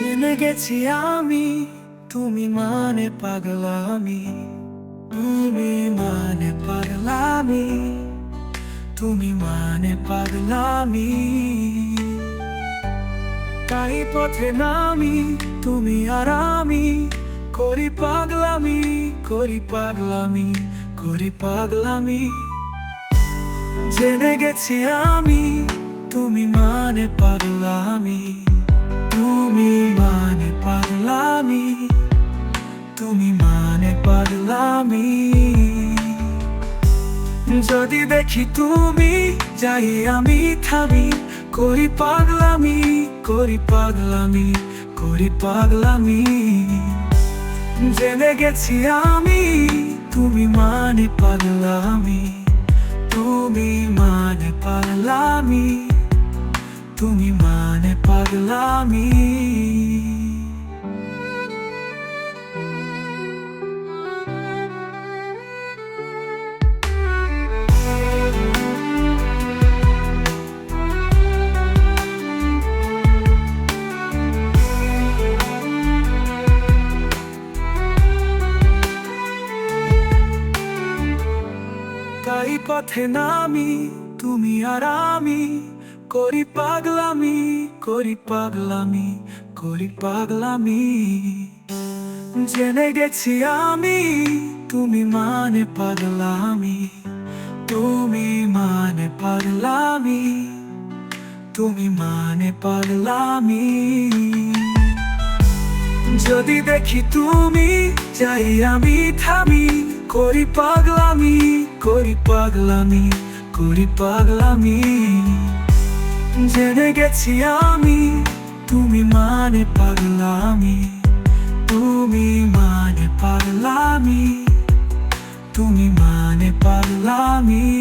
জেনে গেছি আমি, তুমি মানে পাগলামি। তুমি মানে পাগলামি, তুমি মানে পাগলামি। তাই পথে নামি, তুমি আর আমি করি পাগলামি করি পাগলামি করি পাগলামি। জেনে গেছি আমি, তুমি মানে পাগলামি। পাগলামি যদি দেখি তুমি, যাই আমি থামি। করি পাগলামি করি পাগলামি করি পাগলামি। জেনে গেছি আমি, তুমি মানে পাগলামি। তুমি মানে পাগলামি। তুমি মানে পাগলামি। পথে নামি, তুমি আর আমি করি পাগলামি করি পাগলামি করি পাগলামি। জেনে গেছি আমি, তুমি মানে পাগলামি, তুমি মানে পাগলামি, তুমি মানে পাগলামি। যদি দেখি তুমি চাই আমি থামি করি পাগলামি করি পাগলামি করি পাগলামি। জেনে গেছি আমি, তুমি মানে পাগলামি, তুমি মানে পাগলামি, তুমি মানে পাগলামি।